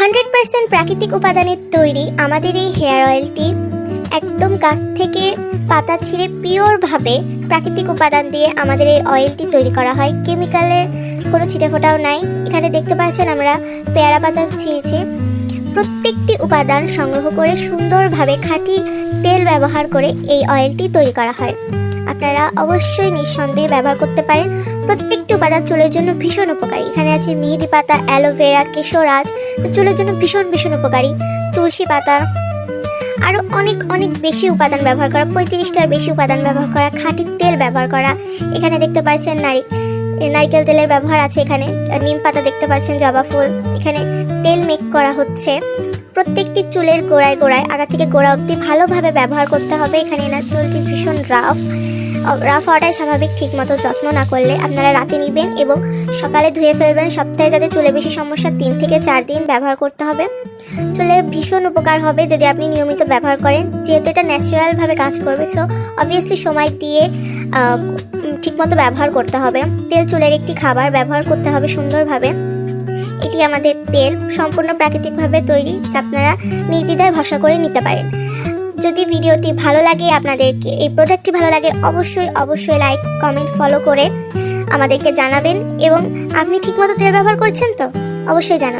Hundred percent প্রাকৃতিক উপাদানের তৈরি আমাদের এই হেয়ার অয়েলটি একদম গাছ থেকে পাতা ছিঁড়ে পিওরভাবে প্রাকৃতিক উপাদান দিয়ে আমাদের এই অয়েলটি তৈরি করা হয়। কেমিক্যালের কোনো ছিটেফোঁটাও নাই। এখানে দেখতে পাচ্ছেন আমরা পেয়ারা পাতা ছিঁড়েছি। প্রত্যেকটি উপাদান সংগ্রহ করে সুন্দরভাবে খাঁটি তেল ব্যবহার করে এই অয়েলটি তৈরি করা হয়। আপনারা অবশ্যই নিঃসন্দেহে ব্যবহার করতে পারেন। প্রত্যেকটি উপাদান চুলের জন্য ভীষণ উপকারী। এখানে আছে মেহেদি পাতা অ্যালোভেরা কেশরাজ। তো চুলের জন্য ভীষণ ভীষণ উপকারী। তুলসী পাতা। আরও অনেক অনেক বেশি উপাদান ব্যবহার করা। পঁয়ত্রিশটার বেশি উপাদান ব্যবহার করা। খাঁটি তেল ব্যবহার করা। এখানে দেখতে পাচ্ছেন নারী নারকেল তেলের ব্যবহার আছে এখানে। নিম পাতা দেখতে পাচ্ছেন, জবা ফুল। এখানে তেল মেক করা হচ্ছে। প্রত্যেকটি চুলের গোড়ায় গোড়ায়, আগা থেকে গোড়া অবধি ভালোভাবে ব্যবহার করতে হবে। এখানে এনার চুলটি ভীষণ রাফ রাফ হওয়াটাই স্বাভাবিক ঠিক মতো যত্ন না করলে আপনারা রাতে নেবেন এবং সকালে ধুয়ে ফেলবেন। সপ্তাহে যাতে চুলে বেশি সমস্যা, তিন থেকে চার দিন ব্যবহার করতে হবে। চুলে ভীষণ উপকার হবে যদি আপনি নিয়মিত ব্যবহার করেন। যেহেতু এটা ন্যাচারালভাবে কাজ করবে সো অবভিয়াসলি সময় দিয়ে ঠিকমতো ব্যবহার করতে হবে। তেল চুলের একটি খাবার ব্যবহার করতে হবে সুন্দরভাবে। এটি আমাদের তেল সম্পূর্ণ প্রাকৃতিকভাবে তৈরি, যা আপনারা নির্দ্বিধায় ভরসা করে নিতে পারেন। যদি ভিডিওটি ভালো লাগে, আপনাদেরকে, এই প্রোডাক্টটি ভালো লাগে, অবশ্যই অবশ্যই লাইক, কমেন্ট, ফলো করে আমাদেরকে জানাবেন। এবং আপনি ঠিকমতো তেল ব্যবহার করছেন তো? অবশ্যই জানাবেন।